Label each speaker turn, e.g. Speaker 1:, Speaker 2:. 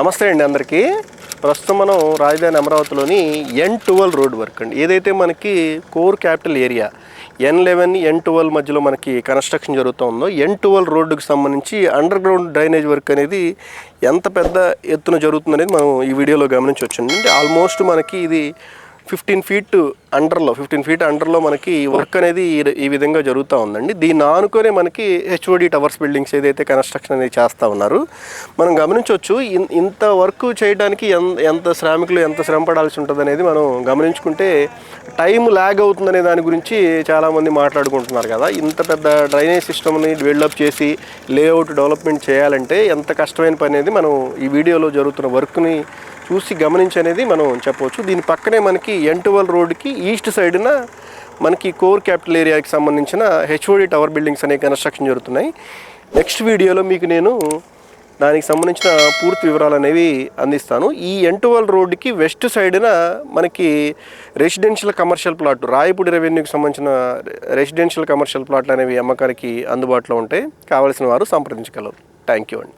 Speaker 1: నమస్తే అండి అందరికీ. ప్రస్తుతం మనం రాజధాని అమరావతిలోని ఎన్ ట్వెల్వ్ రోడ్ వర్క్ అండి. ఏదైతే మనకి core capital area N eleven N twelve మధ్యలో మనకి కన్స్ట్రక్షన్ జరుగుతుందో ఎన్ ట్వెల్వ్ రోడ్డుకి సంబంధించి అండర్ గ్రౌండ్ డ్రైనేజ్ వర్క్ అనేది ఎంత పెద్ద ఎత్తున జరుగుతుందనేది మనం ఈ వీడియోలో గమనించవచ్చండి. అండి ఆల్మోస్ట్ మనకి ఇది ఫిఫ్టీన్ ఫీట్ అండర్లో ఫిఫ్టీన్ ఫీట్ అండర్లో మనకి వర్క్ అనేది ఈ- విధంగా జరుగుతూ ఉందండి. దీన్ని ఆనుకొని మనకి హెచ్ఓడి టవర్స్ బిల్డింగ్స్ ఏదైతే కన్స్ట్రక్షన్ అనేది చేస్తూ ఉన్నారు మనం గమనించవచ్చు ఇన్- ఇంత వర్క్ చేయడానికి ఎంత ఎంత శ్రామికులు ఎంత శ్రమ పడాల్సి ఉంటుంది అనేది మనం గమనించుకుంటే టైం ల్యాగ్ అవుతుందనే దాని గురించి చాలామంది మాట్లాడుకుంటున్నారు కదా. ఇంత పెద్ద డ్రైనేజ్ సిస్టమ్ని డెవలప్ చేసి లేఅవుట్ డెవలప్మెంట్ చేయాలంటే ఎంత కష్టమైన పని అనేది మనం ఈ వీడియోలో జరుగుతున్న వర్క్ని చూసి గమనించి అనేది మనం చెప్పవచ్చు. దీని పక్కనే మనకి ఎంటువల్ రోడ్కి ఈస్ట్ సైడ్న మనకి కోర్ క్యాపిటల్ ఏరియాకి సంబంధించిన హెచ్ఓడి టవర్ బిల్డింగ్స్ అనే కన్స్ట్రక్షన్ జరుగుతున్నాయి. నెక్స్ట్ వీడియోలో మీకు నేను దానికి సంబంధించిన పూర్తి వివరాలు అనేవి అందిస్తాను. ఈ ఎంటువల్ రోడ్డుకి వెస్ట్ సైడ్న మనకి రెసిడెన్షియల్ కమర్షియల్ ప్లాట్ రాయపూడి రెవెన్యూకి సంబంధించిన రెసిడెన్షియల్ కమర్షియల్ ప్లాట్లు అనేవి అమ్మకానికి అందుబాటులో ఉంటాయి. కావలసిన వారు సంప్రదించగలరు. థ్యాంక్ యూ అండి.